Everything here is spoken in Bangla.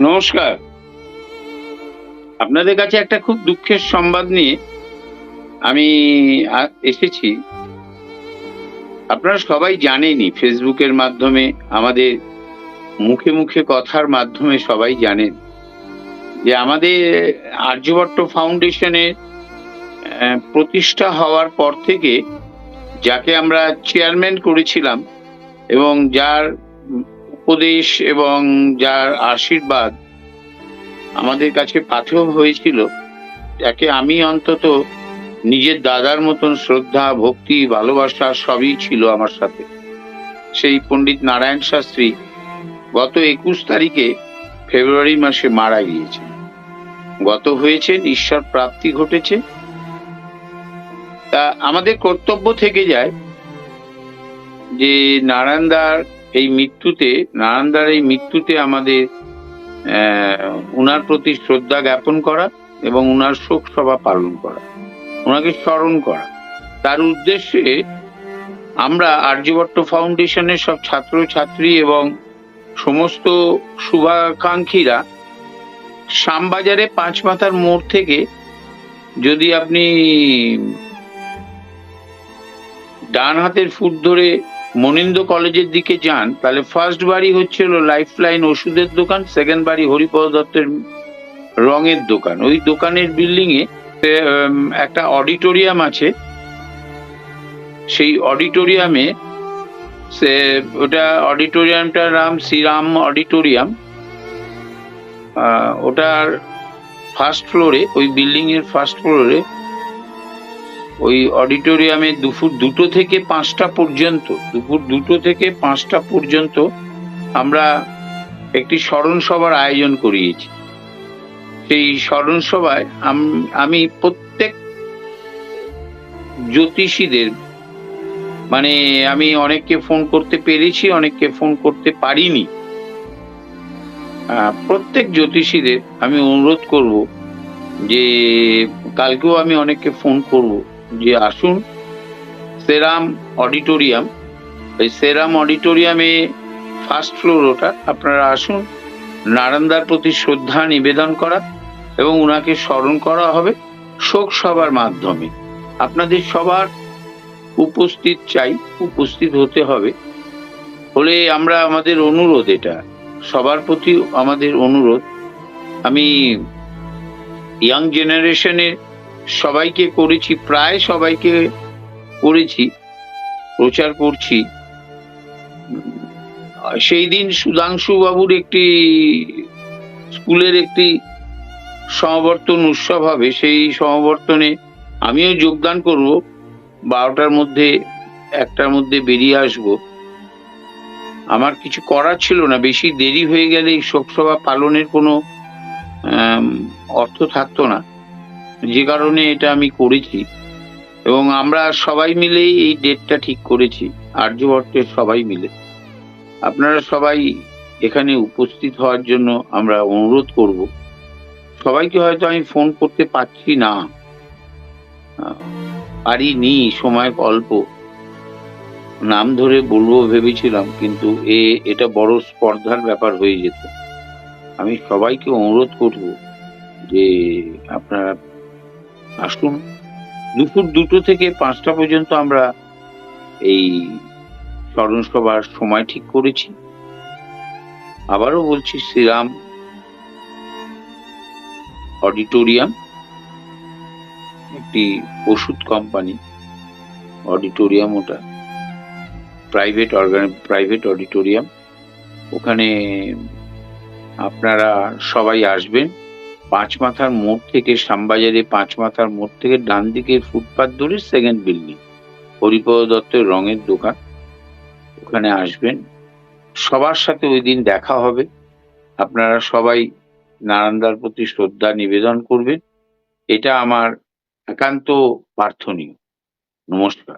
নমস্কার। আপনাদের কাছে একটা খুব দুঃখের সংবাদ নিয়ে আমি এসেছি। আপনারা সবাই জানেনই ফেসবুকের মাধ্যমে, আমাদের মুখে মুখে কথার মাধ্যমে সবাই জানেন যে আমাদের আর্যভট্ট ফাউন্ডেশনের প্রতিষ্ঠা হওয়ার পর থেকে যাকে আমরা চেয়ারম্যান করেছিলাম এবং যার উপদেশ এবং যার আশীর্বাদ আমাদের কাছে পাথেয় হয়েছিল, যাকে আমি অন্তত নিজের দাদার মতন শ্রদ্ধা, ভক্তি, ভালোবাসা সবই ছিল আমার সাথে। সেই পণ্ডিত নারায়ণ শাস্ত্রী গত একুশ তারিখে ফেব্রুয়ারি মাসে মারা গিয়েছেন। গত হয়েছেন ঈশ্বর প্রাপ্তি ঘটেছে। তা আমাদের কর্তব্য থেকে যায় যে নারায়ণদার এই মৃত্যুতে, নারায়ণদার এই মৃত্যুতে আমাদের উনার প্রতি শ্রদ্ধা জ্ঞাপন করা এবং উনার শোক সভা পালন করা ওনাকে স্মরণ করা। তার উদ্দেশ্যে আমরা আর্যভট্ট ফাউন্ডেশনের সব ছাত্র ছাত্রী এবং সমস্ত শুভাকাঙ্ক্ষীরা শ্যামবাজারে পাঁচ মাথার মোড় থেকে যদি আপনি ডান হাতের ফুট ধরে মনিন্দ কলেজের দিকে যান, তাহলে ফার্স্ট বাড়ি হচ্ছে হলো লাইফ লাইন ওষুধের দোকান সেকেন্ড বাড়ি হরিপদ দত্তের রঙের দোকান। ওই দোকানের বিল্ডিং এ একটা অডিটোরিয়াম আছে। সেই অডিটোরিয়ামে সে, ওটা অডিটোরিয়ামটার নাম শ্রীরাম অডিটোরিয়াম ওটার ফার্স্ট ফ্লোরে ওই বিল্ডিং এর ফার্স্ট ফ্লোরে ওই অডিটোরিয়ামে দুপুর দুটো থেকে পাঁচটা পর্যন্ত, দুপুর দুটো থেকে পাঁচটা পর্যন্ত আমরা একটি স্মরণ সভার আয়োজন করিয়েছি। সেই স্মরণ সভায় আমি প্রত্যেক জ্যোতিষীদের মানে আমি অনেককে ফোন করতে পেরেছি, অনেককে ফোন করতে পারিনি। প্রত্যেক জ্যোতিষীদের আমি অনুরোধ করব যে কালকেও আমি অনেককে ফোন করব। যে আসুন, সেরাম অডিটোরিয়াম। এই সেরাম অডিটোরিয়ামে ফার্স্ট ফ্লোর ওটা, আপনারা আসুন, নারায়ণদার প্রতি শ্রদ্ধা নিবেদন করা এবং ওনাকে স্মরণ করা হবে শোক সভার মাধ্যমে। আপনাদের সবার উপস্থিত চাই, উপস্থিত হতে হবে। হলে আমরা আমাদের অনুরোধ এটা, সবার প্রতি আমাদের অনুরোধ। আমি ইয়াং জেনারেশনের সবাইকে করেছি, প্রায় সবাইকে করেছি, প্রচার করছি। সেই দিন সুধাংশু বাবুর একটি স্কুলের একটি সমাবর্তন উৎসব হবে, সেই সমাবর্তনে আমিও যোগদান করব। বারোটার মধ্যে, একটার মধ্যে বেরিয়ে আসব। আমার কিছু করার ছিল না, বেশি দেরি হয়ে গেলে এই শোকসভা পালনের কোনো অর্থ থাকতো না। যে কারণে এটা আমি করেছি। এবং আমরা সবাই মিলেই এই ডেটটা ঠিক করেছি আর্যভট্টের সবাই মিলে। আপনারা সবাই এখানে উপস্থিত হওয়ার জন্য আমরা অনুরোধ করব। সবাইকে হয়তো আমি ফোন করতে পারছি না। আহ, পারিনি সময় অল্প। নাম ধরে বলব ভেবেছিলাম কিন্তু এ এটা বড় স্পর্ধার ব্যাপার হয়ে যেত। আমি সবাইকে অনুরোধ করব যে আপনারা আসুন। দুপুর দুটো থেকে পাঁচটা পর্যন্ত আমরা এই স্মরণ সভার সময় ঠিক করেছি। আবারও বলছি, শ্রীরাম অডিটোরিয়াম, একটি ওষুধ কোম্পানি। অডিটোরিয়াম ওটা। Private organ, private auditorium. ওখানে আপনারা সবাই আসবেন। পাঁচ মাথার মোড় থেকে শ্যামবাজারে পাঁচ মাথার মোড় থেকে ডান দিকে ফুটপাত ধরে সেকেন্ড বিল্ডিং হরিপদ দত্তের রঙের দোকান। ওখানে আসবেন। সবার সাথে ওই দিন দেখা হবে। আপনারা সবাই নারায়ণদার প্রতি শ্রদ্ধা নিবেদন করবেন। এটা আমার একান্ত প্রার্থনীয়। নমস্কার।